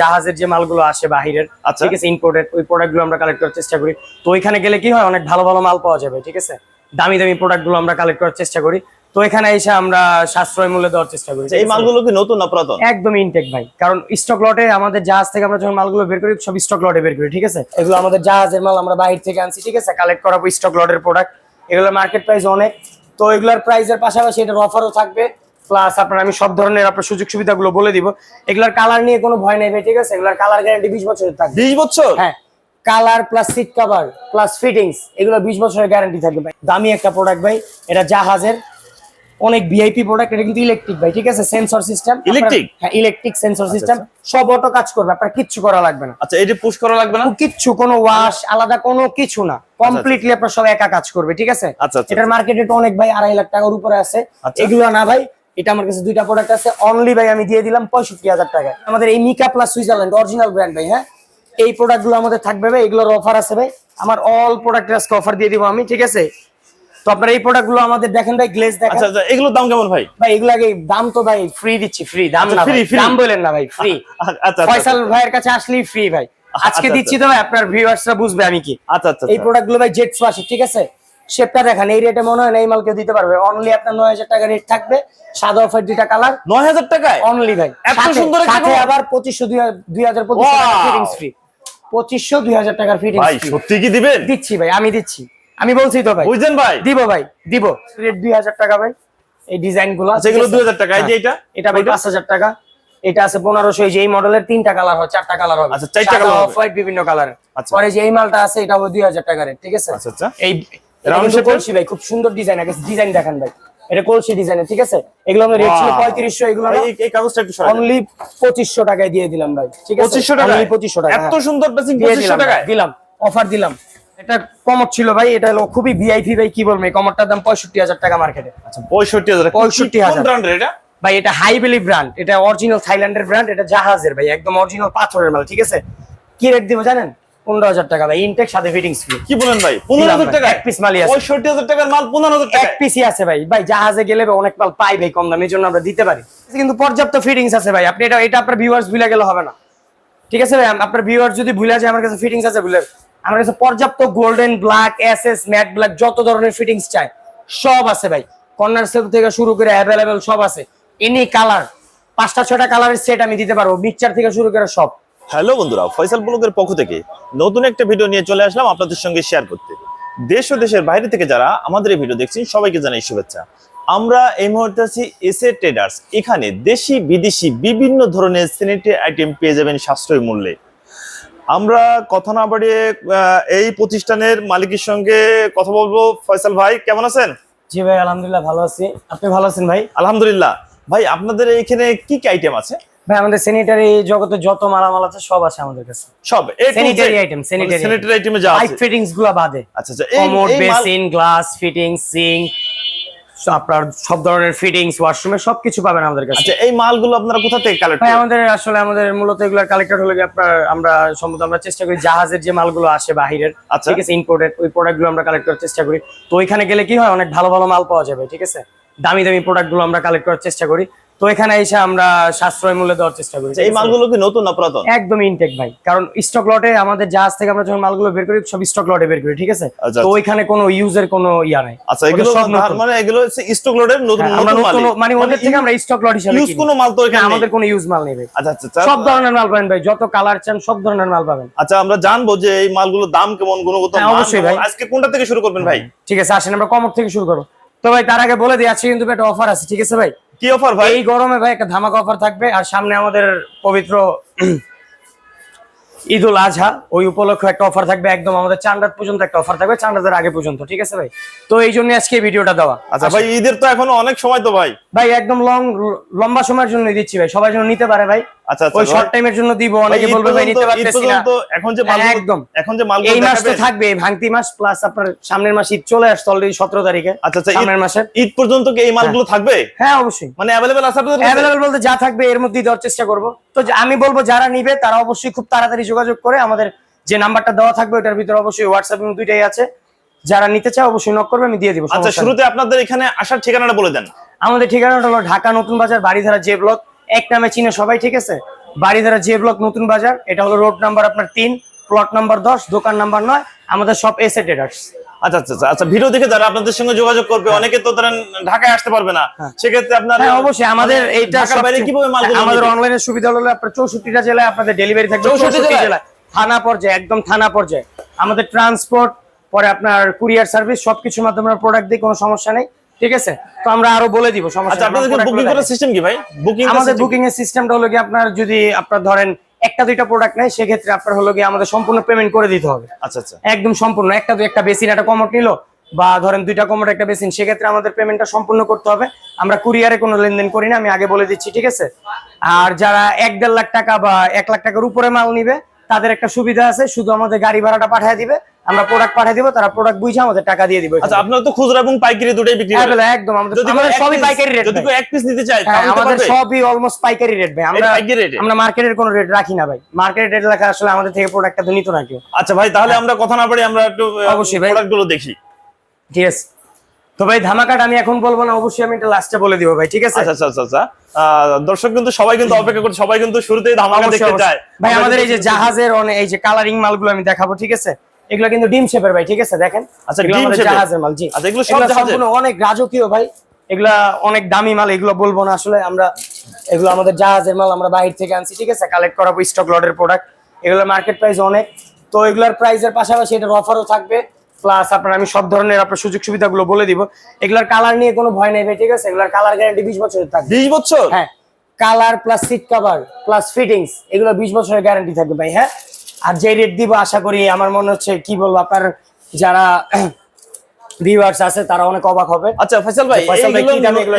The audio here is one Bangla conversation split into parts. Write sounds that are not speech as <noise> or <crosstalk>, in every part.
জাহাজের যে মালগুলো আসে বাহিরের আচ্ছা। ঠিক আছে ইম্পোর্টেড ওই প্রোডাক্টগুলো আমরা কালেক্ট করার চেষ্টা করি। তো ওইখানে গেলে কি হয় অনেক ভালো ভালো মাল পাওয়া যাবে ঠিক আছে? দামি দামি প্রোডাক্টগুলো আমরা কালেক্ট করার চেষ্টা করি। তো এখানে এসে আমরা সাশ্রয় মূল্যে দেওয়ার চেষ্টা করি আচ্ছা, এই? মালগুলো কি নতুন না পুরাতন? একদম ইনটেক ভাই কারণ স্টক লটে আমাদের জাহাজ থেকে আমরা যখন মালগুলো বের করি সব স্টক লটে বের করি ঠিক আছে? এগুলো আমাদের জাহাজের মাল আমরা বাইরে থেকে আনছি ঠিক আছে? কালেক্ট করাবো স্টক লটের প্রোডাক্ট এগুলোর মার্কেট প্রাইস অনেক। তো এগুলোর প্রাইসের পাশাপাশি এটার অফারও থাকবে। প্লাস আপনার আমি সব ধরনের আপনার সুযোগ সুবিধাগুলো বলে দিব। এগুলোর কালার নিয়ে কোনো ভয় নেই ভাই ঠিক আছে? এগুলোর কালার গ্যারান্টি বিশ বছরের থাকবে। বিশ বছর? হ্যাঁ। Colour plus seat cover plus fittings এগুলো বিশ বছরের গ্যারান্টি থাকবে ভাই। দামি একটা প্রোডাক্ট ভাই এটা জাহাজের অনেক ভিআইপি প্রোডাক্ট এটা কিন্তু ইলেকট্রিক ভাই ঠিক আছে? সেন্সর সিস্টেম ইলেকট্রিক হ্যাঁ ইলেকট্রিক সেন্সর সিস্টেম সব অটো কাজ করবে আপনার কিচ্ছু করা লাগবে না। আচ্ছা এটা পুশ করা লাগবে না? কিচ্ছু কোনো ওয়াশ আলাদা কোনো কিছু না। কমপ্লিটলি আপনার সব একা কাজ করবে ঠিক আছে? আচ্ছা, আচ্ছা। এটার মার্কেট রেট অনেক ভাই আড়াই লাখ টাকার উপরে আছে। আচ্ছা। এগুলো না ভাই এটা আমার কাছে দুইটা প্রোডাক্ট আছে। অনলি ভাই আমি দিয়ে দিলাম পঁয়ষট্টি হাজার টাকায় আমাদের এই Mika plus Switzerland original brand ভাই হ্যাঁ? এই প্রোডাক্টগুলো আমাদের থাকবে ভাই এগুলোর অফার আছে ভাই। আমার অল প্রোডাক্টের আজকে অফার দিয়ে দিব আমি ঠিক আছে? তো আপনার এই প্রোডাক্টগুলো আমাদের দেখেন ভাই গ্লেজ দেখেন। আচ্ছা আচ্ছা এগুলোর দাম কেমন ভাই? ভাই এগুলো আগে দাম তো ভাই ফ্রি দিচ্ছি ফ্রি দাম আচ্ছা, না দাম বলেন না ভাই ফ্রি আচ্ছা ফয়সাল ভাইয়ের কাছে আসলেই ফ্রি ভাই। আজকে দিচ্ছি তো ভাই আপনার ভিউয়ার্সরা বুঝবে আমি কি। আচ্ছা আচ্ছা এই প্রোডাক্টগুলো ভাই জেট ওয়াশি ঠিক আছে? শেপটা দেখেন এই রেটে মনে হয় না এই মাল কেউ দিতে পারবে। অনলি আপনার নয় হাজার টাকা রেট থাকবে। সাদা অফার দুইটা কালার নয় হাজার টাকায়? অনলি ভাই। এত সুন্দর সাথে আবার পঁচিশশো দুই হাজার! ফিটিংস ফ্রি পঁচিশশো দুই হাজার টাকার ভাই সত্যি কি দিবেন? দিচ্ছি ভাই আমি দিচ্ছি। আমি বলছি তো ভাই। বুঝছেন ভাই? দিব ভাই দিব। রেট দুই হাজার টাকা ভাই। এই ডিজাইনগুলো এগুলো দুই হাজার টাকা। এই যে এটা? এটা ভাই পাঁচ হাজার টাকা। এটা আছে পনেরোশো। এই যে এই মডেলের তিনটা কালার হয় চারটা কালার হবে। আচ্ছা, চারটা। অফ হোয়াইট বিভিন্ন কালারের আচ্ছা। পরে যে এই মালটা আছে এটা হবে দুই হাজার টাকা রেট ঠিক আছে? আচ্ছা, আচ্ছা। এই ভাই খুব সুন্দর ডিজাইন আগে ডিজাইন দেখান ভাই। এটা কলসি ডিজাইনের ঠিক আছে? এগুলো আমি রেট ছিল Wow! পঁয়ত্রিশশো এগুলো এই- কাগজটা একটু সরাই অনলি টাকায় দিয়ে দিলাম ভাই ঠিক আছে? 2500 টাকায়? Only 2500 টাকা এত হ্যাঁ। সুন্দর ড্রেসিং টাকায়? দিলাম অফার দিলাম। এটা কমর ছিল ভাই এটা হলো খুবই ভিআইপি ভাই কি বলব এই কমরটার দাম পঁয়ষট্টি হাজার টাকা মার্কেটে আচ্ছা পঁয়ষট্টি হাজার 65,000 ব্র্যান্ডের এটা? ভাই এটা হাইবেলি ব্র্যান্ড এটা অরিজিনাল থাইল্যান্ডের ব্র্যান্ড এটা জাহাজের ভাই একদম অরিজিনাল পাথরের মাল ঠিক আছে? কি রেট দিব জানেন? পনেরো হাজার টাকা ভাই ইনটেক সাথে ফিটিংস ফ্রি কি বলেন ভাই? পনেরো হাজার টাকা এক piece মালই আছে। পঁয়ষট্টি হাজার টাকার মাল পনেরো হাজার এক পিসই আছে ভাই। ভাই জাহাজে গেলে অনেক মাল পাই ভাই কম দামে জন্য আমরা দিতে পারি। কিন্তু পর্যাপ্ত ফিটিংস আছে ভাই। আপনি এটা এটা আপনার ভিউয়ার্স ভুলে গেলে হবে না। ঠিক আছে ভাই? আপনার ভিউয়ার্স যদি ভুলে যায় আমার কাছে ফিটিংস আছে ভুলে আমার কাছে পর্যাপ্ত golden black S S matte black যত ধরনের ফিটিংস চাই সব আছে ভাই। কর্নার সেল থেকে শুরু করে অ্যাভেলেবেল সব আছে। এনি কালার পাঁচটা ছটা কালারের সেট আমি দিতে পারব। মিক্সচার থেকে শুরু করে সব। হ্যালো বন্ধুরা ফয়সাল ব্লগের পক্ষ থেকে নতুন একটা ভিডিও নিয়ে চলে আসলাম আপনাদের সঙ্গে শেয়ার করতে। দেশ ও দেশের বাইরে থেকে যারা আমাদের এই ভিডিও দেখছেন সবাইকে জানাই শুভেচ্ছা। আমরা এই মুহূর্তে আছি এসএ ট্রেডার্স এখানে দেশি বিদেশি বিভিন্ন ধরনের স্যানিটারি আইটেম পেয়ে যাবেন সাশ্রয়ী মূল্যে। আমরা কথা না বাড়িয়ে এই প্রতিষ্ঠানের মালিকের সঙ্গে কথা বলব। ফয়সাল ভাই কেমন আছেন? জি ভাই আলহামদুলিল্লাহ ভালো আছি। আপনি ভালো আছেন ভাই? আলহামদুলিল্লাহ। ভাই আপনাদের এখানে কি কি আইটেম আছে? ভাই আমাদের স্যানিটারি জগতে যত মালামাল আছে সব আছে আমাদের কাছে। সব Sanitary item, sanitary স্যানিটারি আইটেমে যা আছে। ফিটিংসগুলা বাদে। আচ্ছা আচ্ছা এই- commode basin glass fitting sink আপনার সব ধরনের ফিটিংস ওয়াশরুমে সবকিছু পাবেন আমাদের কাছে। আচ্ছা এই মালগুলো আপনারা কোথা থেকে কালেক্ট করেন আমাদের আসলে আমাদের মূলত কালেক্টর হলো আপনার আমরা সম্ভবত আমরা চেষ্টা করি জাহাজের যে মালগুলো আসে বাহিরের আচ্ছা। ঠিক আছে ইম্পোর্টেড ওই প্রোডাক্টগুলো আমরা কালেক্ট করার চেষ্টা করি। তো ওইখানে গেলে কি হয়? অনেক ভালো ভালো মাল পাওয়া যাবে ঠিক আছে? দামি দামি প্রোডাক্টগুলো আমরা কালেক্ট করার চেষ্টা করি। তো এখানে এসে আমরা সাশ্রয় মূল্যে দেওয়ার চেষ্টা করি। আচ্ছা, এই? মালগুলো কি নতুন না পুরাতন? একদম ইনটেক ভাই। কারণ স্টক লটে আমাদের জাহাজ থেকে আমরা যখন মালগুলো বের করি সব স্টক লটে বের করি ঠিক আছে? আচ্ছা, তো ওইখানে কোনো ইউজের কোনো ইয়া নাই। আচ্ছা এগুলো সব নতুন। মানে এগুলো হচ্ছে স্টক লোডের নতুন হ্যাঁ, নতুন মানে ওদের থেকে আমরা স্টক লট হিসাবে ইউজ কোনো। মাল তো এখানে আমাদের কোনো ইউজ মাল নেই ভাই। আচ্ছা আচ্ছা আচ্ছা। সব ধরনের মাল পাবেন ভাই যত কালার চান সব ধরনের মাল পাবেন। আচ্ছা আমরা জানব যে এই মালগুলোর দাম কেমন গুণগত হ্যাঁ, মান অবশ্যই ভাই। আজকে কোনটা থেকে শুরু করবেন ভাই? ঠিক আছে আসেন আমরা কমর থেকে শুরু করব। তো ভাই তার আগে বলে দিই আজকে কিন্তু একটা অফার আছে ঠিক আছে ভাই? কি অফার ভাই? এই গরমে ভাই একটা ধামাকা অফার থাকবে আর সামনে আমাদের পবিত্র ঈদ উল আজহা ওই উপলক্ষে একটা অফার থাকবে একদম আমাদের চান্ডার পর্যন্ত একটা অফার থাকবে চান্ডাদের আগে পর্যন্ত ঠিক আছে ভাই? তো এই জন্য আজকে ভিডিওটা দেওয়া। আচ্ছা ভাই ঈদের তো এখন অনেক সময় তো ভাই। ভাই একদম লং লম্বা সময়ের জন্য দিচ্ছি ভাই সবাই জন্য নিতে পারে ভাই। আচ্ছা আচ্ছা ওই শর্ট টাইমের জন্য দিব অনেকে বলবে ভাই নিতে পারতেছি না। এখন যে হ্যাঁ, একদম। এখন যে মালগুলো এই মাস তো থাকবে ভাঙতি মাস প্লাস আপনার সামনের মাস ঈদ চলে আসছে অলরেডি সতেরো তারিখে আচ্ছা আচ্ছা সামনের মাসে ঈদ পর্যন্ত কি এই মালগুলো থাকবে? হ্যাঁ অবশ্যই। মানে আছে আপনাদের? বলতে যা থাকবে এর মধ্যেই দেওয়ার চেষ্টা করব। তো আমি বলব যারা নিবে তারা অবশ্যই খুব তাড়াতাড়ি যোগাযোগ করে আমাদের যে নাম্বারটা দেওয়া থাকবে ওটার ভিতরে অবশ্যই হোয়াটসঅ্যাপ এবং দুইটাই আছে। যারা নিতে চায় অবশ্যই নক করবে আমি দিয়ে দিব আচ্ছা শুরুতে আপনাদের এখানে আসার ঠিকানাটা বলে দেন। আমাদের ঠিকানাটা হলো ঢাকা নতুন বাজার বাড়িধারা জে ব্লক এক নামে চিনে সবাই ঠিক আছে? বাড়িধারা জে ব্লক নতুন বাজার এটা হলো রোড নাম্বার আপনার তিন প্লট নাম্বার দশ দোকান নাম্বার নয় আমাদের সব এসে ট্রেডার্স আচ্ছা আচ্ছা আচ্ছা আচ্ছা ভিডিও দেখে যারা আপনাদের সঙ্গে যোগাযোগ করবে অনেকে তো ধরেন ঢাকায় আসতে পারবে না। সেক্ষেত্রে আপনার হ্যাঁ অবশ্যই আমাদের এইটা বাইরে কীভাবে হ্যাঁ, আমাদের অনলাইনের সুবিধা হলো আপনার চৌষট্টিটা জেলায় আপনাদের ডেলিভারি থাকবে চৌষট্টি জেলায়? জেলায়। থানা পর্যায়ে একদম থানা পর্যায়ে। আমাদের ট্রান্সপোর্ট পরে আপনার কুরিয়ার সার্ভিস সবকিছুর মাধ্যমে প্রোডাক্ট দিয়ে কোনো সমস্যা নেই। ঠিক আছে? তো আমরা আরও বলে দিব সমস্যা আচ্ছা নেই, আমরা আপনাদের product বুকিং করার সিস্টেম কি ভাই? বুকিং আমাদের বুকিং এর সিস্টেমটা হলো কি আপনার যদি আপনার ধরেন একটা দুইটা প্রোডাক্ট নেয় সেক্ষেত্রে আপনার হলো কি আমাদের সম্পূর্ণ পেমেন্ট করে দিতে হবে। আচ্ছা আচ্ছা। একদম সম্পূর্ণ। একটা দুই একটা বেসিন একটা কমট নিল বা ধরেন দুইটা কমট একটা বেসিন সেক্ষেত্রে আমাদের পেমেন্টটা সম্পূর্ণ করতে হবে। আমরা কুরিয়ারে কোনো লেনদেন করি না আমি আগে বলে দিচ্ছি ঠিক আছে? আর যারা এক দেড় লাখ টাকা বা এক লাখ টাকার উপরে মাল নিবে তাদের একটা সুবিধা আছে শুধু আমাদের গাড়ি ভাড়াটা পাঠিয়ে দিবে। আমরা প্রোডাক্ট পাঠিয়ে দিব তারা প্রোডাক্ট বুঝে আমাদের টাকা দিয়ে দিবে আচ্ছা আপনারা তো খুচরা এবং পাইকারি দুটোই বিক্রি করেন। একদম আমাদের আমাদের সবই পাইকারি রেট যদি কেউ এক পিস নিতে চায় হ্যাঁ তাহলে আমাদের সবই অলমোস্ট পাইকারি রেট ভাই। আমরা পাইকারি এ? আমরা মার্কেটের কোনো রেট রাখি না ভাই। মার্কেট রেট রাখা আসলে আমাদের থেকে প্রোডাক্টটা তো নিত না কেউ। আচ্ছা ভাই তাহলে আমরা কথা না পারি আমরা একটু হ্যাঁ। অবশ্যই ভাই। প্রোডাক্টগুলো দেখি। ঠিক আছে। তো ভাই ধামাকাটা আমি এখন বলব না অবশ্যই আমি এটা লাস্টে বলে দিব ভাই ঠিক আছে? আচ্ছা আচ্ছা আচ্ছা আচ্ছা। দর্শক কিন্তু সবাই কিন্তু অপেক্ষা করছে সবাই কিন্তু শুরুতেই ধামাকা দেখতে চায়। ভাই আমাদের এই যে জাহাজের অনেক এই যে কালারিং মালগুলো আমি দেখাবো ঠিক আছে? এগুলো কিন্তু ডিম শেপের ভাই ঠিক আছে? দেখেন? আচ্ছা, এগুলো ডিম জাহাজের মাল জি। আচ্ছা, এগুলো সব এগুলো সম্পূর্ণ অনেক রাজকীয় ভাই। এগুলা অনেক দামি মাল এগুলো বলব না আসলে। আমরা এগুলো আমাদের জাহাজের মাল আমরা বাইরে থেকে আনছি ঠিক আছে? কালেক্ট করাবো স্টক লটের প্রোডাক্ট এগুলোর মার্কেট প্রাইস অনেক। তো এগুলোর প্রাইসের পাশাপাশি এটার অফারও থাকবে। প্লাস আপনার আমি সব ধরনের আপনার সুযোগ সুবিধাগুলো বলে দিব। এগুলোর কালার নিয়ে কোনো ভয় নেই ভাই ঠিক আছে? এগুলোর কালার গ্যারান্টি বিশ বছরের থাকবে। 20 বছর? হ্যাঁ। Colour plus seat cover plus fittings এগুলো বিশ বছরের গ্যারান্টি থাকবে ভাই হ্যাঁ? আর যে রেট দিব আশা করি আমার মনে হচ্ছে কি বলব আপনার যারা <clears throat> ভিউয়ার্স আছে তারা অনেক অবাক হবে। আচ্ছা ফয়সাল ভাই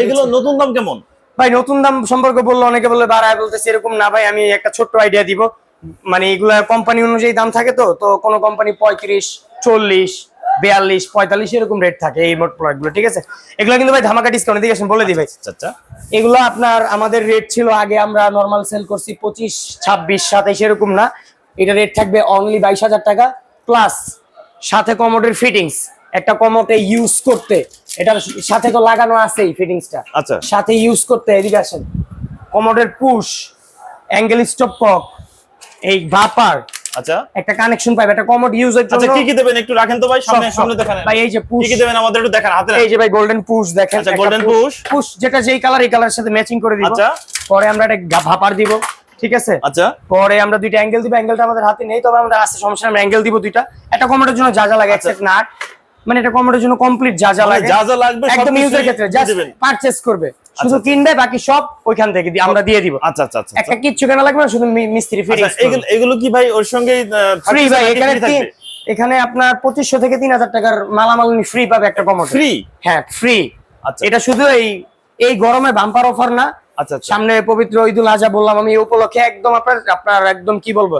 এগুলো নতুন দাম কেমন? ভাই নতুন দাম সম্পর্কে বলল অনেকে বললে বাড়ায় বলতেছে এরকম না ভাই আমি একটা ছোট্ট আইডিয়া দিব। মানে এগুলা কোম্পানি অনুযায়ী দাম থাকে তো তো কোনো কোম্পানি পঁয়ত্রিশ চল্লিশ বিয়াল্লিশ পঁয়তাল্লিশ এরকম রেট থাকে এই মোট প্রোডাক্টগুলো ঠিক আছে? এগুলো কিন্তু ভাই ধামাকা ডিসকাউন্ট দিকে আসেন বলে দিই ভাই আচ্ছা আচ্ছা। এগুলো আপনার আমাদের রেট ছিল আগে আমরা নর্মাল সেল করছি পঁচিশ ছাব্বিশ সাতাইশ এরকম না। এটা রেট থাকবে অনলি বাইশ হাজার টাকা প্লাস সাথে কমোডের ফিটিংস একটা কমোটে ইউজ করতে এটার সাথে তো লাগানো আছেই ফিটিংসটা আচ্ছা। সাথে ইউজ করতে এদিকে আসেন। কমোডের পুশ অ্যাঙ্গেল স্টপ কক এই ভাপার আচ্ছা। একটা কানেকশন পাইবে একটা কমোড আচ্ছা জন্য কি কি দেবেন একটু রাখেন তো ভাই সামনে সব, সব। সামনে দেখান। ভাই এই যে পুশ কি দেবেন আমাদের একটু দেখান হাতে এই যে ভাই গোল্ডেন পুশ দেখেন আচ্ছা। পুশ যেটা যেই কালার এই কালারের সাথে ম্যাচিং করে দিব। আচ্ছা। পরে আমরা একটা ভাপার দিব। ঠিক আছে? আচ্ছা। পরে আমরা দুইটা অ্যাঙ্গেল দিব অ্যাঙ্গেলটা আমাদের হাতে নেই তবে আমাদের আছে সমস্যা আমরা অ্যাঙ্গেল দিব দুইটা। একটা কমেন্টের জন্য যা যা লাগে আচ্ছা। এক্সেপ্ট না মানে এটা কমেন্টের জন্য কমপ্লিট যা যা মানে লাগে যা যা লাগবে একদম ইউজের ক্ষেত্রে জাস্ট পারচেজ করবে। শুধু কিনবে বাকি সব ওইখান থেকে দি- আমরা দিয়ে দিব। আচ্ছা আচ্ছা আচ্ছা একটা কিচ্ছু কেনা লাগবে না শুধু মিস্ত্রি ফ্রি আচ্ছা, এগুলো এগুলো কি ভাই ওর সঙ্গে ফ্রি ভাই এখানে তিন- এখানে আপনার পঁচিশশো থেকে তিন হাজার টাকার মালামাল ফ্রি পাবে একটা কমোড ফ্রি হ্যাঁ ফ্রি আচ্ছা। এটা শুধু এই এই গরমে বাম্পার অফার না আচ্ছা আচ্ছা সামনে পবিত্র ঈদুল আজহা বললাম আমি উপলক্ষে একদম আপনার আপনার একদম কি বলব?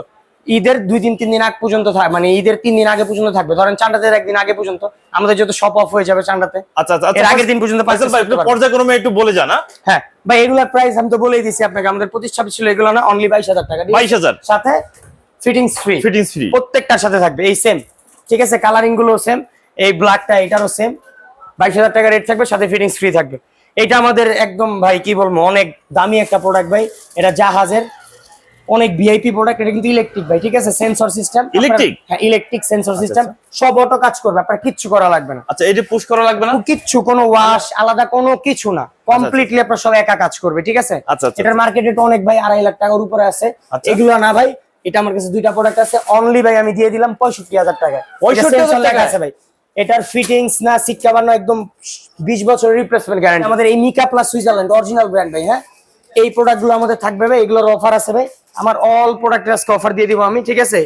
ঈদের দুই দিন তিন দিন আগ পর্যন্ত থাকবে মানে ঈদের তিন দিন আগে পর্যন্ত থাকবে। ধরেন চান্ডাতে একদিন আগে পর্যন্ত। আমাদের যত শপ অফ হয়ে যাবে চান্ডাতে আচ্ছা আচ্ছা আগের দিন পর্যন্ত পর্যায়ক্রমে একটু বলে হ্যাঁ? হ্যাঁ ভাই এগুলোর প্রাইস আমি তো বলেই দিছি আপনাকে। আমাদের প্রতিষ্ঠা ছিল এগুলো না অনলি বাইশ হাজার টাকা। বাইশ হাজার? সাথে ফিটিংস ফ্রি ফিটিংস ফ্রি প্রত্যেকটার সাথে থাকবে এই সেম ঠিক আছে কালারিংগুলো সেম এই ব্ল্যাকটা এটারও সেম বাইশ হাজার টাকা রেট থাকবে সাথে ফিটিংস ফ্রি থাকবে। এটা আমাদের একদম ভাই কি বলব অনেক দামি একটা প্রোডাক্ট ভাই। এটা জাহাজের অনেক ভিআইপি প্রোডাক্ট এটা কিন্তু ইলেকট্রিক ভাই ঠিক আছে? Sensor system Electric? হ্যাঁ ইলেকট্রিক সেন্সর সিস্টেম সব অটো কাজ করবে আপনার কিচ্ছু করা লাগবে না। আচ্ছা এটা পুশ করা লাগবে না? কিচ্ছু কোনো ওয়াশ আলাদা কোনো কিছু না। কমপ্লিটলি আপনার সব একা কাজ করবে ঠিক আছে? আচ্ছা, আচ্ছা, এটার মার্কেটে তো অনেক ভাই আড়াই লাখ টাকার উপরে আছে। আচ্ছা। এগুলো না ভাই এটা আমার কাছে দুইটা প্রোডাক্ট আছে। অনলি ভাই আমি দিয়ে দিলাম পঁয়ষট্টি হাজার টাকা 65,000 এটা sensor লেখা টাকায়? আছে ভাই। এটার ফিটিংস না সিট কভার না একদম বিশ বছরের রিপ্লেসমেন্ট গ্যারান্টি আমাদের এই Mika plus Switzerland original brand ভাই হ্যাঁ? এই প্রোডাক্টগুলো আমাদের থাকবে ভাই এগুলোর অফার আছে ভাই। আমার অল প্রোডাক্টের আজকে অফার দিয়ে দিব আমি ঠিক আছে?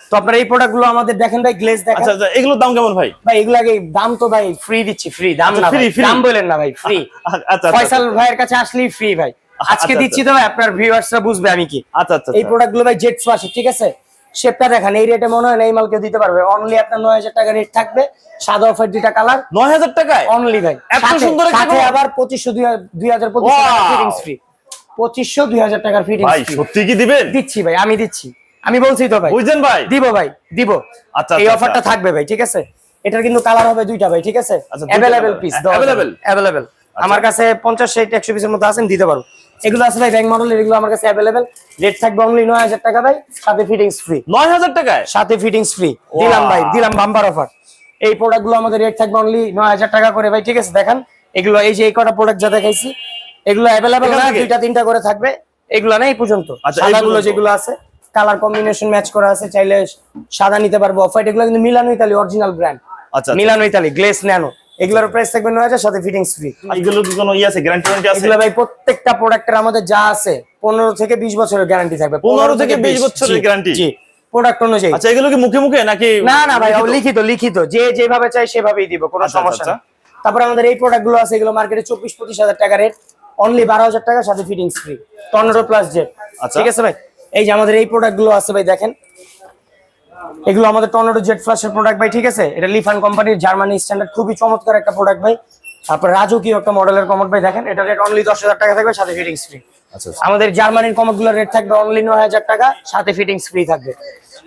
তো আপনার এই প্রোডাক্টগুলো আমাদের দেখেন ভাই গ্লেজ দেখেন। আচ্ছা আচ্ছা এগুলোর দাম কেমন ভাই? ভাই এগুলো আগে দাম তো ভাই ফ্রি দিচ্ছি ফ্রি দাম আচ্ছা, না free। দাম বলেন না ভাই ফ্রি আচ্ছা আচ্ছা ফয়সাল ভাইয়ের কাছে আসলেই ফ্রি ভাই। আজকে আচ্ছা, দিচ্ছি তো ভাই আপনার ভিউয়ার্সরা বুঝবে আমি কি। আচ্ছা আচ্ছা এই প্রোডাক্টগুলো ভাই জেট ফ্লাশ ঠিক আছে? শেপটা দেখেন এই রেটে মনে হয় না এই মাল কেউ দিতে পারবে। অনলি আপনার নয় হাজার টাকা রেট থাকবে। সাদা অফার দুইটা কালার নয় হাজার টাকায়? অনলি ভাই। এত সুন্দর সাথে আবার পঁচিশশো দুই হাজার ফিটিংস ফ্রি পঁচিশশো দুই হাজার টাকার ফিটিংস সত্যি কি দিবেন? দিচ্ছি ভাই আমি দিচ্ছি। আমি বলছি তো ভাই। বুঝছেন ভাই? দিব ভাই দিব। আচ্ছা, এই আচ্ছা, অফারটা আচ্ছা। থাকবে ভাই ঠিক আছে? এটার কিন্তু কালার হবে দুইটা ভাই ঠিক আছে? আচ্ছা, অ্যাভেলেবেল পিস Available? অ্যাভেলেবেল আমার কাছে পঞ্চাশ ষাট একশো পিসের মতো আছেন দিতে পারো এগুলো আছে ভাই ব্যাংক মডেল এগুলো আমার কাছে অ্যাভেলেবেল রেট থাকবে অনলি নয় হাজার টাকা ভাই সাথে ফিটিংস ফ্রি নয় হাজার টাকায়? সাথে ফিটিংস ফ্রি দিলাম ভাই দিলাম বাম্পার অফার এই প্রোডাক্টগুলো আমাদের রেট থাকবে অনলি নয় হাজার টাকা করে ভাই ঠিক আছে? দেখেন। এগুলো এই যে এই কটা প্রোডাক্ট যা দেখাইছি এগুলো অ্যাভেলেবেল না দুইটা তিনটা করে থাকবে। এগুলো না এই পর্যন্ত। আচ্ছা, সাদাগুলো যেগুলো আছে কালার কম্বিনেশন ম্যাচ করা আছে চাইলে সাদা নিতে পারব অফ হোয়াইট এগুলো কিন্তু মিলানো ইতালি অরিজিনাল ব্র্যান্ড আচ্ছা মিলানো ইতালি গ্লেস ন্যানো এগুলোর প্রাইস থাকবে নয় হাজার সাথে ফিটিংস ফ্রি এগুলো কি কোনো ইয়ে আছে? গ্যারান্টি ওয়ারেন্টি আছে? এগুলো ভাই প্রত্যেকটা প্রোডাক্টের আমাদের যা আছে পনেরো থেকে বিশ বছরের গ্যারান্টি থাকবে। 15 থেকে 20 বছরের guarantee? জি প্রোডাক্ট অনুযায়ী। আচ্ছা এগুলো কি মুখে মুখে নাকি না না ভাই লিখিত? লিখিত যে যেভাবে চাই সেভাবেই দিব কোনো আচ্ছা, সমস্যা না নেই। তারপরে আমাদের এই প্রোডাক্টগুলো আছে এগুলো মার্কেটে চব্বিশ পঁচিশ হাজার টাকা রেট অনলি বারো হাজার টাকা সাথে fittings free tornado plus jet আচ্ছা। ঠিক আছে ভাই? এই যে আমাদের এই প্রোডাক্টগুলো আছে ভাই দেখেন। এগুলো আমাদের টর্নেডো জেট ফ্লাশের প্রোডাক্ট ভাই ঠিক আছে? এটা লিফান কোম্পানির জার্মানি স্ট্যান্ডার্ড খুবই চমৎকার একটা প্রোডাক্ট ভাই। তারপর রাজকীয় একটা মডেলের কমোড ভাই দেখেন এটা রেট অনলি দশ হাজার টাকা থাকবে সাথে ফিটিংস ফ্রি আচ্ছা আচ্ছা। আমাদের জার্মানির কমোডগুলোর রেট থাকবে অনলি নয় হাজার টাকা সাথে ফিটিংস ফ্রি থাকবে।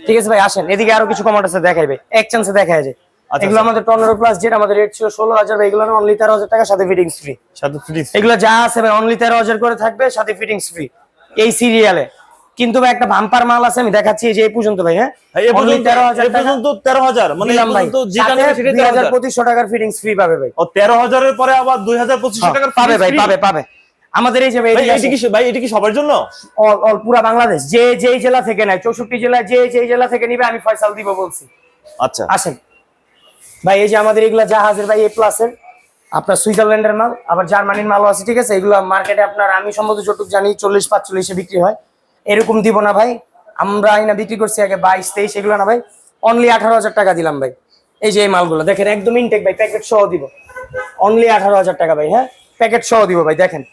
ঠিক আছে ভাই আসেন এদিকে আরও কিছু কমোড আছে দেখাই ভাই এক চান্সে দেখা যায়। আচ্ছা, এগুলো আমাদের পনেরো প্লাস যেটা আমাদের রেট ছিল ষোলো হাজার এগুলো অনলি তেরো হাজার টাকা সাথে ফিটিংস ফ্রি সাথে এগুলো যা আছে ভাই অনলি তেরো হাজার করে থাকবে সাথে ফিটিংস ফ্রি এই সিরিয়ালে কিন্তু ভাই একটা ভাম্পার মাল আছে আমি দেখাচ্ছি এই যে এই পর্যন্ত ভাই হ্যাঁ? এই পর্যন্ত তেরো হাজার এই মানে পর্যন্ত যেটা নেবে টাকার ফিটিংস ফ্রি পাবে ভাই। ও পরে আবার দুই হাজার পঁচিশশো টাকার হ্যাঁ, পাবে ভাই পাবে পাবে। আমাদের এই যে ভাই এটি। কি ভাই এটি কি সবার জন্য? অল অল পুরা বাংলাদেশ যে যেই জেলা থেকে জেলা যে যেই জেলা থেকে নিবে আমি ফয়সাল দিব বলছি। আচ্ছা। আসেন। ভাই এই যে আমাদের এগুলা জাহাজের ভাই এ প্লাসের আপনার সুইজারল্যান্ডের মাল আবার জার্মানির মালও আছে ঠিক আছে? এগুলো মার্কেটে আপনার আমি সম্ভবত যতটুকু জানি চল্লিশ পাঁচচল্লিশে বিক্রি হয়। এরকম দিব না ভাই। আমরা আইনা বিক্রি করছি আগে বাইশ তেইশ এগুলো না ভাই। অনলি আঠারো হাজার টাকা দিলাম ভাই। এই যে এই মালগুলো দেখেন একদম ইনটেক ভাই প্যাকেট সহ দিব। অনলি আঠারো হাজার টাকা ভাই হ্যাঁ? প্যাকেট সহ দিব ভাই দেখেন।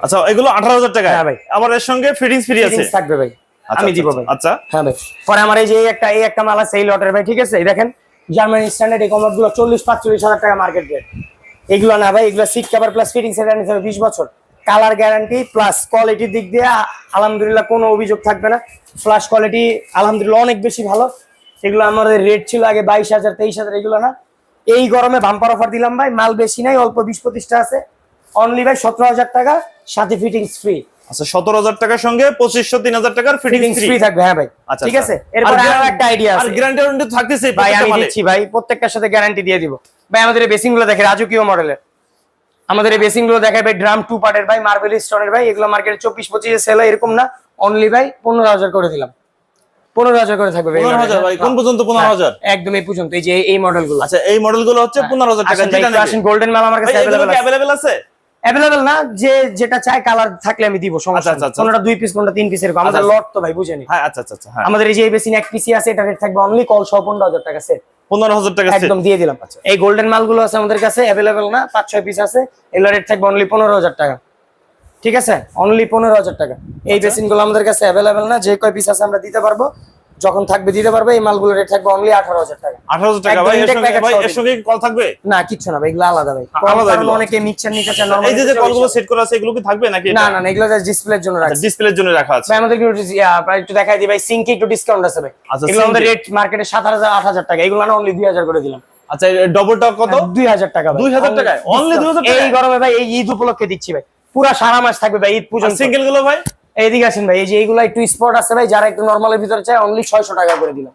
আচ্ছা এগুলো আঠারো হাজার টাকা হ্যাঁ ভাই। আবার এর সঙ্গে ফিটিংস ফ্রি আছে? থাকবে ভাই। আচ্ছা, আমি আচ্ছা, দিব ভাই। আচ্ছা। হ্যাঁ ভাই। পরে আমার এই যে একটা এই একটা মাল আছে এই লটের ভাই ঠিক আছে? এই দেখেন জার্মানি স্ট্যান্ডার্ড এই কমারগুলো চল্লিশ পাঁচচল্লিশ হাজার টাকা মার্কেট রেট এগুলো না ভাই এগুলো seat cover plus fitting set নিতে হবে বিশ বছর। কালার গ্যারান্টি প্লাস কোয়ালিটির দিক দিয়ে আলহামদুলিল্লাহ কোনো অভিযোগ থাকবে না। ফ্লাশ কোয়ালিটি আলহামদুলিল্লাহ অনেক বেশি ভালো। এগুলো আমাদের রেট ছিল আগে বাইশ হাজার তেইশ হাজার এগুলো না। এই গরমে বাম্পার অফার দিলাম ভাই মাল বেশি নাই অল্প বিশ পঁচিশটা আছে। অনলি ভাই সতেরো হাজার টাকা সাথে ফিটিংস ফ্রি আচ্ছা সতেরো হাজার টাকার সঙ্গে পঁচিশশো তিন হাজার টাকার ফিটিংস ফিটিংস ফ্রি ফ্রি থাকবে হ্যাঁ ভাই। আচ্ছা ঠিক আচ্ছা। আছে এরপর আরও একটা আইডিয়া আছে। গ্যারান্টি থাকতেছে ভাই আমি দিচ্ছি ভাই প্রত্যেকটার সাথে গ্যারান্টি দিয়ে দিব। ভাই আমাদের বেসিংগুলো দেখে রাজকীয় মডেলের আমাদের এই বেসিংগুলো দেখায় ভাই ড্রাম টু পার্টের ভাই মার্বেল স্টোনের ভাই এগুলো মার্কেটে চব্বিশ পঁচিশে সেল হয় এরকম না। অনলি ভাই পনেরো হাজার করে দিলাম। পনেরো হাজার করে থাকবে কোন পর্যন্ত পনেরো হ্যাঁ, হাজার? একদম এই পর্যন্ত এই যে এই মডেলগুলো। আচ্ছা এই মডেলগুলো হচ্ছে পনেরো হাজার টাকা গোল্ডেন মাল আমার কাছে আছে? অ্যাভেলেবল না যে যেটা চাই কালার থাকলে আমি দিব সমস্যা আচ্ছা, আচ্ছা। কোনোটা দুই পিস কোনোটা তিন পিস এরকম। আমাদের আচ্ছা, লট তো ভাই বুঝেনি। হ্যাঁ আচ্ছা আচ্ছা আচ্ছা হ্যাঁ। আমাদের এই যে এই বেসিন এক পিসি আছে এটা রেট থাকবে অনলি কল সহ পনেরো হাজার টাকা সেট পনেরো হাজার টাকা। একদম দিয়ে দিলাম আচ্ছা। এই গোল্ডেন মালগুলো আছে আমাদের কাছে অ্যাভেলেবেল না পাঁচ ছয় পিস আছে এগুলো রেট থাকবে অনলি পনেরো হাজার টাকা। ঠিক আছে? অনলি পনেরো হাজার টাকা। আচ্ছা। এই বেসিনগুলো আমাদের কাছে অ্যাভেলেবেল না যে কয় পিস আছে আমরা দিতে পারব। যখন থাকবে দিতে পারব এই মালগুলো রেট থাকবে অনলি আঠারো হাজার টাকা। টাকা। ভাই এর সঙ্গে packet ভাই সহ এর সঙ্গে কল থাকবে? না কিচ্ছু না ভাই এগুলো আলাদা ভাই। আলাদা কারণ অনেকে মিক্সচার নিতে চায় এই যে যে কলগুলো সেট করা আছে এগুলো কি থাকবে নাকি? না না না এগুলো ডিসপ্লের জন্য রাখছি। ডিসপ্লের জন্য রাখা আছে। ভাই আমাদের একটু প্রায় একটু দেখাই দিই ভাই সিঙ্কে একটু ডিসকাউন্ট আছে ভাই। আচ্ছা, এগুলো আমাদের রেট মার্কেটে সাত হাজার আট হাজার টাকা। এগুলো না অনলি দুই হাজার করে দিলাম। আচ্ছা কত? হাজার টাকা ভাই। 2000 টাকায়? Only 2000 এই গরমে ভাই এই ঈদ উপলক্ষে দিচ্ছি ভাই। পুরা সারা মাস থাকবে ভাই ঈদ পর্যন্ত। সিঙ্গেলগুলো ভাই? এইদিকে আসেন ভাই এই যে এইগুলো একটু স্পট আছে ভাই যারা একটু নর্মালের ভিতরে চায় অনলি ছয়শো টাকা করে দিলাম।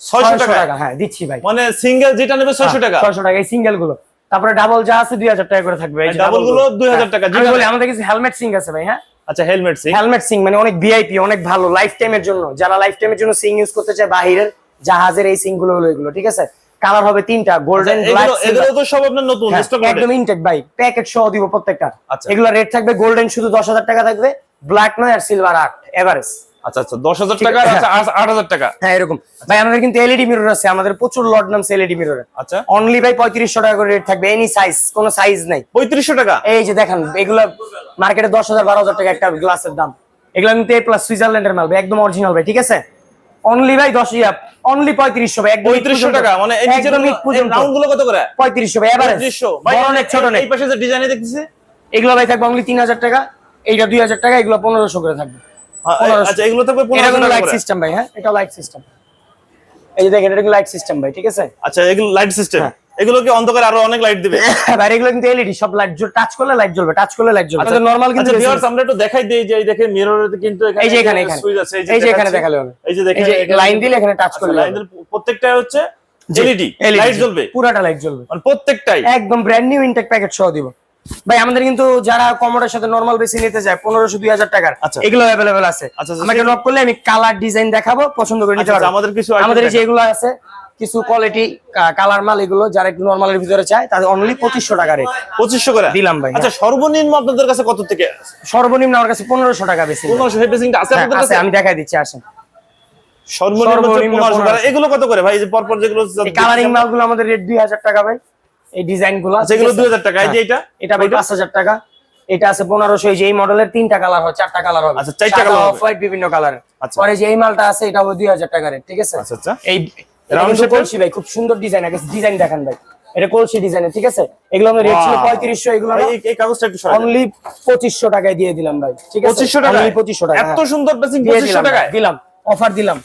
600 টাকা হ্যাঁ দিচ্ছি ভাই। মানে সিঙ্গেল যেটা নেবে ছয়শো টাকা? ছয়শো টাকা এই সিঙ্গেলগুলো। তারপরে ডাবল যা আছে দুই হাজার টাকা করে থাকবে এই ডাবলগুলো 2000 টাকা, আমি যেটা- বলি আমাদের কাছে হেলমেট সিং আছে ভাই হ্যাঁ? আচ্ছা হেলমেট সিং হেলমেট সিং মানে অনেক ভিআইপি অনেক ভালো লাইফ টাইমের জন্য। যারা লাইফ টাইমের জন্য সিং ইউজ করতে চায় বাহিরের জাহাজের এই সিংগুলো হলো এগুলো ঠিক আছে? কালার হবে তিনটা গোল্ডেন ব্ল্যাক আচ্ছা, এগুলো তো সব আপনার নতুন স্টক হ্যাঁ, একদম ইনটেক ভাই প্যাকেট সহ দিব প্রত্যেকটা। আচ্ছা। এগুলো রেট থাকবে গোল্ডেন শুধু দশ হাজার টাকা থাকবে ব্ল্যাক নয় আর সিলভার আট এভারেজ আচ্ছা আচ্ছা দশ হাজার টাকা আচ্ছা আট হাজার টাকা। হ্যাঁ এরকম। ভাই আমাদের কিন্তু এলইডি মিরর আছে আমাদের প্রচুর লট নামছে এলইডি মিরর আচ্ছা। অনলি ভাই পঁয়ত্রিশশো টাকা করে রেট থাকবে এনি সাইজ কোনো সাইজ নাই। পঁয়ত্রিশশো টাকা? এই যে দেখেন এগুলো মার্কেটে দশ হাজার বারো হাজার টাকা একটা গ্লাসের দাম। এগুলো কিন্তু এ প্লাস সুইজারল্যান্ডের মাল ভাই একদম অরিজিনাল ভাই ঠিক আছে? অনলি ভাই দশ অনলি পঁয়ত্রিশশো ভাই পঁয়ত্রিশশো টাকা মানে রাউন্ডগুলো কত করে? পঁয়ত্রিশশো ভাই অনেক ছোট নেই এই পাশে যে ডিজাইনে দেখতেছি। এগুলো ভাই থাকবে অনলি তিন হাজার টাকা। এইটা দুই হাজার টাকা এগুলো পনেরোশো করে থাকবে। হ্যাঁ, আচ্ছা এগুলো থাকবে কিন্তু লাইট সিস্টেম ভাই হ্যাঁ এটা লাইট সিস্টেম এই যে দেখেন এটা লাইট সিস্টেম ভাই ঠিক আছে? আচ্ছা এগুলো লাইট সিস্টেম হ্যাঁ। এগুলো কি অন্ধকারে আরও অনেক লাইট দিবে? <laughs> ভাই এগুলো কিন্তু এলইডি সব লাইট টাচ করলে লাইট জ্বলবে টাচ করলে লাইট জ্বলবে। আচ্ছা, নরমাল কিন্তু আচ্ছা আমরা একটু দেখাই দিই যে এই মিররে কিন্তু এই যে এখানে, এখানে। সুইচ আছে এই যে এখানে দেখালে হবে। এই যে দেখেন লাইন দিলে এখানে টাচ করলে লাইন দিলে প্রত্যেকটা হচ্ছে এলইডি লাইট জ্বলবে। পুরাটা লাইট জ্বলবে। মানে প্রত্যেকটাই। একদম ব্র্যান্ড নিউ ইনটেক প্যাকেট সহ দিব। ভাই আমাদের কিন্তু যারা কমোডের সাথে নরমাল বেশি নিতে চায় পনেরোশো দুই হাজার টাকার আচ্ছা। এগুলো অ্যাভেলেবেল আছে। আচ্ছা, আচ্ছা, আমাকে নক করলে আমি কালার ডিজাইন দেখাবো পছন্দ করে নিতে পারব। আমাদের কিছু আমাদের এই দেখান। যেগুলো আছে কিছু কোয়ালিটি কালার মাল এগুলো যারা একটু নরমালের ভিতরে চায় তাদের অনলি পঁচিশশো টাকা রেট পঁচিশশো করে? দিলাম ভাই, আচ্ছা সর্বনিম্ন আপনাদের কাছে কত থেকে? সর্বনিম্ন আমার কাছে পনেরোশো টাকা বেশি। পনেরোশো হেডেসিংটা আছে হ্যাঁ, আপনাদের কাছে? আমি দেখাই দিচ্ছি আসেন। সর্বনিম্ন 1500 টাকা। এগুলো কত করে ভাই? এই যে পরপর যেগুলো কালারিং মালগুলো আমাদের রেট দুই হাজার টাকা ভাই। এই ডিজাইনগুলো আচ্ছা এগুলো 2000 টাকা। এই যে এটা? এটা ভাই পাঁচ হাজার টাকা। এটা আছে পনেরোশো। এই যে এই মডেলের তিনটা কালার হয় চারটা কালার হবে। আচ্ছা, চারটা হবে। অফ হোয়াইট বিভিন্ন কালারের আচ্ছা। পরে যে এই মালটা আছে এটা হবে দুই হাজার টাকা রেট ঠিক আছে? আচ্ছা আচ্ছা। এই এটা shape এর? কলসি ভাই খুব সুন্দর ডিজাইন আগে ডিজাইন দেখান ভাই। এটা কলসি ডিজাইনের ঠিক আছে? এগুলো আমাদের রেট ছিল Wow. পঁয়ত্রিশশো এগুলো ভাই, এই- কাগজটা একটু সরাই অনলি পঁচিশশো টাকায় দিয়ে দিলাম ভাই ঠিক আছে? 2500 টাকা অনলি পঁচিশশো টাকা এত হ্যাঁ। সুন্দর ড্রেসিং 2500 দিলাম টাকায়? দিলাম। অফার দিলাম।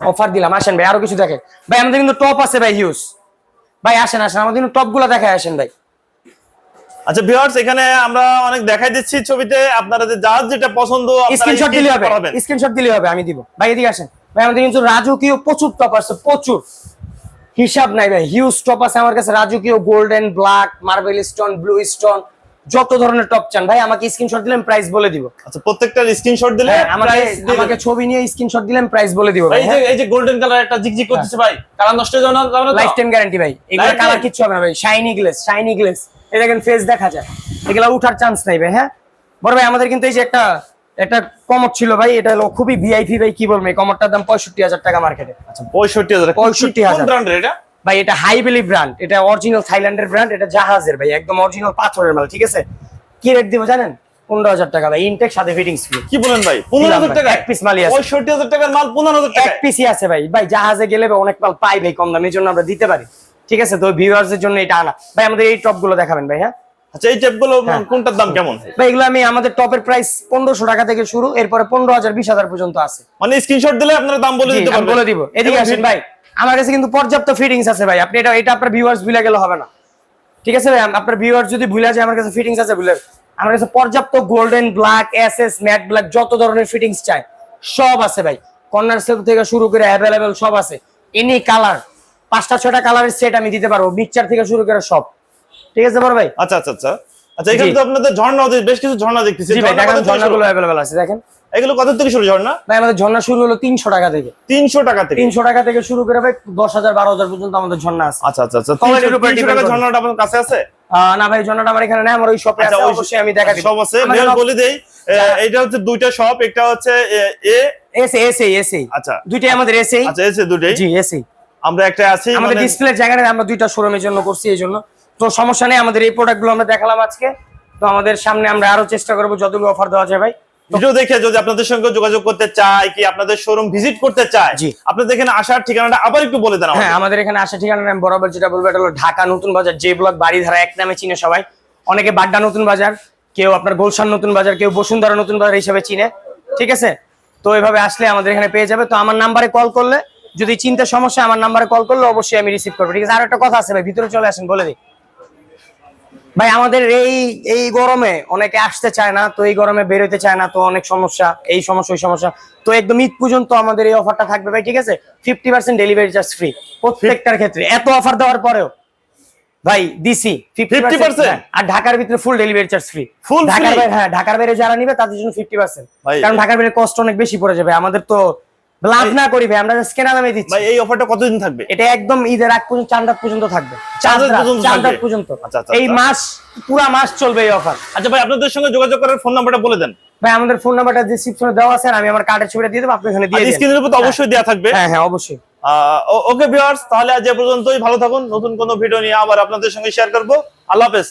অফার দিলাম। আসেন ভাই আরও কিছু দেখে। ভাই আমাদের কিন্তু টপ আছে ভাই হিউজ ভাই আসেন আসেন আমাদের টপগুলো টপগুলা দেখায় আসেন ভাই। আচ্ছা ভিউয়ার্স এখানে আমরা অনেক দেখাই দিচ্ছি ছবিতে। আপনারা যে যার যেটা পছন্দ আপনারা স্ক্রিনশট দিলে হবে। স্ক্রিনশট দিলে হবে আমি দিব। ভাই এদিকে আসেন। ভাই আমাদের কিন্তু রাজকীয় প্রচুর টপ আছে প্রচুর। হিসাব নাই ভাই হিউজ টপ আছে। আমার কাছে রাজকীয় golden black marble stone blue stone যত ধরনের টপ চান। ভাই আমাকে স্ক্রিনশট দিলেন প্রাইস বলে দিব। আচ্ছা প্রত্যেকটার স্ক্রিনশট দিলে হ্যাঁ, আমাকে আমাকে ছবি নিয়ে স্ক্রিনশট দিলেন প্রাইস বলে দিব ভাই, হ্যাঁ? এই যে এই যে গোল্ডেন কালার একটা জিগজিগ করতেছে ভাই কালার নষ্ট হয়ে যাবে না যাবে না তো? লাইফ টাইম গ্যারান্টি ভাই। এগুলো কালার কিচ্ছু হবে না ভাই। শাইনি গ্লেস শাইনি গ্লেস এই দেখেন ফেস দেখা যায়। এগুলা উঠার চান্স নাই ভাই হ্যাঁ? বড় ভাই আমাদের কিন্তু এই যে একটা একটা কমর ছিল ভাই এটা হলো খুবই ভিআইপি ভাই কি বলব এই কমরটার দাম পঁয়ষট্টি হাজার টাকা মার্কেটে আচ্ছা পঁয়ষট্টি হাজার। 65,000 কোন ব্র্যান্ডের এটা? ভাই এটা হাই হাইবেলি ব্র্যান্ড এটা অরিজিনাল থাইল্যান্ডের ব্র্যান্ড এটা জাহাজের ভাই একদম অরিজিনাল পাথরের মাল ঠিক আছে? কি রেট দিব জানেন? পনেরো হাজার টাকা ভাই ইনটেক সাথে ফিটিংস ফ্রি কি বলেন ভাই? পনেরো হাজার টাকা এক piece মালই আছে। পঁয়ষট্টি হাজার টাকার মাল পনেরো হাজার এক পিসই আছে ভাই। ভাই জাহাজে গেলে অনেক মাল পাই ভাই কম জন্য আমরা দিতে পারি। ঠিক আছে? তো জন্য এটা আনা। ভাই আমাদের এই টপগুলো দেখাবেন ভাই হ্যাঁ? আচ্ছা এই হ্যাঁ। কোনটার দাম কেমন? ভাই এগুলো আমি আমাদের টপের প্রাইস পনেরোশো টাকা থেকে শুরু এরপরে পনেরো হাজার বিশ হাজার পর্যন্ত আছে। মানে স্ক্রিনশট দিলে আপনারা দাম বলে দিতে পারবেন। বলে দিব। এদিকে আসেন ভাই। আমার কাছে কিন্তু পর্যাপ্ত ফিটিংস আছে ভাই। আপনি এটা এটা আপনার ভিউয়ার্স ভুলে গেলে হবে না। ঠিক আছে ভাই? আপনার ভিউয়ার্স যদি ভুলে যায় আমার কাছে ফিটিংস আছে ভুলে। আমার কাছে পর্যাপ্ত golden black S S matte black যত ধরনের ফিটিংস চাই সব আছে ভাই। কর্নার সেল থেকে শুরু করে অ্যাভেলেবেল সব আছে। এনি কালার পাঁচটা ছটা কালারের সেট আমি দিতে পারব। মিক্সচার থেকে শুরু করে সব। ঠিক আছে বড় ভাই? আচ্ছা আচ্ছা আচ্ছা। আচ্ছা এখানে তো আপনাদের ঝর্ণা বেশ কিছু ঝর্ণা দেখতেছি? ঝর্ণাগুলো অ্যাভেলেবেল আছে দেখেন। এগুলো কত থেকে শুরু ঝর্ণা? ভাই আমাদের ঝর্ণা শুরু হলো তিনশো টাকা থেকে। তিনশো টাকা থেকে? তিনশো টাকা থেকে শুরু করে ভাই দশ হাজার বারো হাজার পর্যন্ত আমাদের ঝর্ণা আছে। আচ্ছা আচ্ছা আচ্ছা। ঝর্ণাটা আপনার কাছে আছে? না ভাই ঝর্ণাটা আমার এখানে নেই আমার ওই শপে আচ্ছা আছে অবশ্যই। আমি দেখা সব আছে। বলে দেই এটা হচ্ছে দুইটা শপ একটা হচ্ছে এ- এসে এসে এসে আচ্ছা। দুইটাই আমাদের এসে আচ্ছা এসে দুটোই জি এসে আমরা একটা আছি আমাদের মানে- ডিসপ্লে জায়গা নেই, আমরা দুইটা শোরুমের জন্য করছি এই জন্য। তো সমস্যা নেই আমাদের এই প্রোডাক্টগুলো আমরা দেখালাম আজকে। তো আমাদের সামনে আমরা আরও চেষ্টা করব যতগুলো অফার দেওয়া যায় ভাই। ভিডিও দেখে যদি আপনাদের সঙ্গে যোগাযোগ করতে চায় কি আপনাদের শোরুম ভিজিট করতে চায়। আপনাদের এখানে আসার ঠিকানাটা আবার একটু বলে দেন হ্যাঁ আমাদের। এখানে আসা ঠিকানা আমি বরাবর যেটা বলব এটা হলো ঢাকা নতুন বাজার যে ব্লক বাড়িধারা এক নামে চিনে সবাই। অনেকে বাড্ডা নতুন বাজার কেউ আপনার গুলশান নতুন বাজার কেউ বসুন্ধরা নতুন বাজার হিসেবে চিনে ঠিক আছে? তো এভাবে আসলে আমাদের এখানে পেয়ে যাবে। তো আমার নাম্বারে কল করলে যদি চিন্তা সমস্যা আমার নাম্বারে কল করলে অবশ্যই আমি রিসিভ করব ঠিক আছে? আর একটা কথা আছে ভাই ভিতরে চলে আসেন বলে দিই। ভাই আমাদের এই এই গরমে অনেকে আসতে চায় না তো এই গরমে বেরোতে চায় না তো অনেক সমস্যা এই সমস্যা ওই সমস্যা। তো একদম ঈদ পর্যন্ত আমাদের এই অফারটা থাকবে ভাই ঠিক আছে? Fifty percent delivery charge free প্রত্যেকটার ক্ষেত্রে। এত অফার দেওয়ার পরেও ভাই দিছি 50% হ্যাঁ, আর ঢাকার ভিতরে full delivery charge free full ঢাকার বাইরে হ্যাঁ ঢাকার বাইরে যারা নিবে তাদের জন্য ফিফটি পার্সেন্ট কারণ ঢাকার বাইরে কষ্ট অনেক বেশি পড়ে যাবে। আমাদের তো লাভ না করি ভাই আমরা স্কেনা দামে দিচ্ছি। ভাই এই অফারটা কতদিন থাকবে? এটা একদম ঈদের আগ পর্যন্ত চাঁদ রাত পর্যন্ত থাকবে। চাঁদ রাত পর্যন্ত আচ্ছা, আচ্ছা, এই আচ্ছা। মাস পুরা মাস চলবে এই অফার আচ্ছা ভাই আপনাদের সঙ্গে যোগাযোগ করার ফোন নাম্বারটা বলে দেন। ভাই আমাদের ফোন নাম্বারটা ডিসক্রিপশনে দেওয়া আছে আর আমি আমার কার্ডের ছবিটা দিয়ে দেবো আপনি এখানে দিয়ে দিন স্ক্রিনের উপর তো অবশ্যই দেওয়া থাকবে। হ্যাঁ হ্যাঁ অবশ্যই। ওকে ভিউয়ার্স তাহলে আজ এ পর্যন্তই। ভালো থাকুন। নতুন কোনো ভিডিও নিয়ে আবার আপনাদের সঙ্গে শেয়ার করব। আল্লাহ হাফেজ।